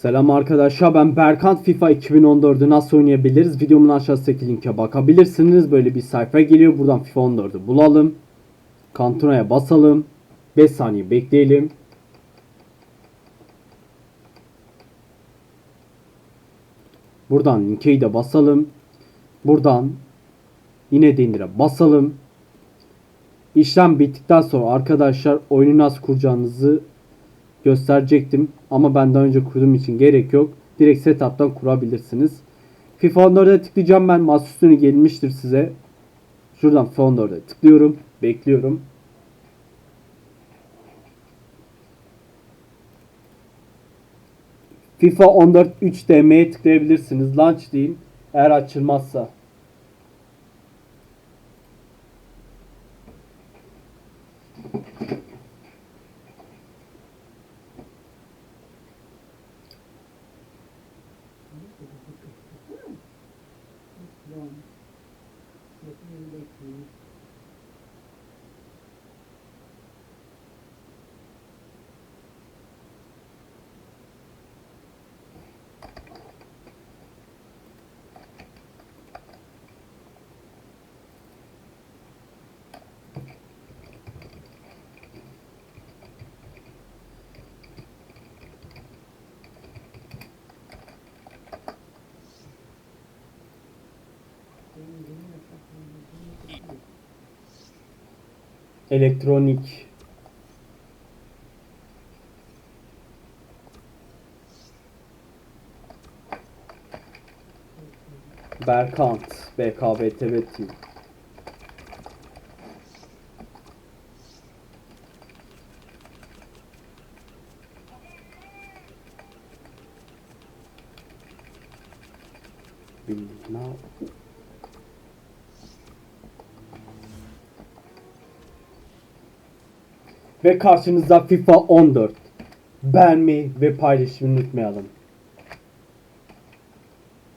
Selam arkadaşlar ben Berkant. FIFA 2014'ü nasıl oynayabiliriz? Videomun aşağısındaki linke bakabilirsiniz. Böyle bir sayfa geliyor buradan FIFA 14'ü bulalım. Kantuna'ya basalım. 5 saniye bekleyelim. Buradan linkeyi de basalım. Buradan yine denire basalım. İşlem bittikten sonra arkadaşlar oyunu nasıl kuracağınızı gösterecektim. Ama ben daha önce kurduğum için gerek yok. Direkt setup'tan kurabilirsiniz. FIFA 14'e tıklayacağım ben. Masaüstüne gelmiştir size. Şuradan FIFA 14'e tıklıyorum. Bekliyorum. FIFA 14 3 DM'ye tıklayabilirsiniz. Launch deyin. Eğer açılmazsa. one with you, they Elektronik. Berkant. BKBTV Team. Bilmem. Ve karşınızda FIFA 14. Beğenmeyi ve paylaşmayı unutmayalım.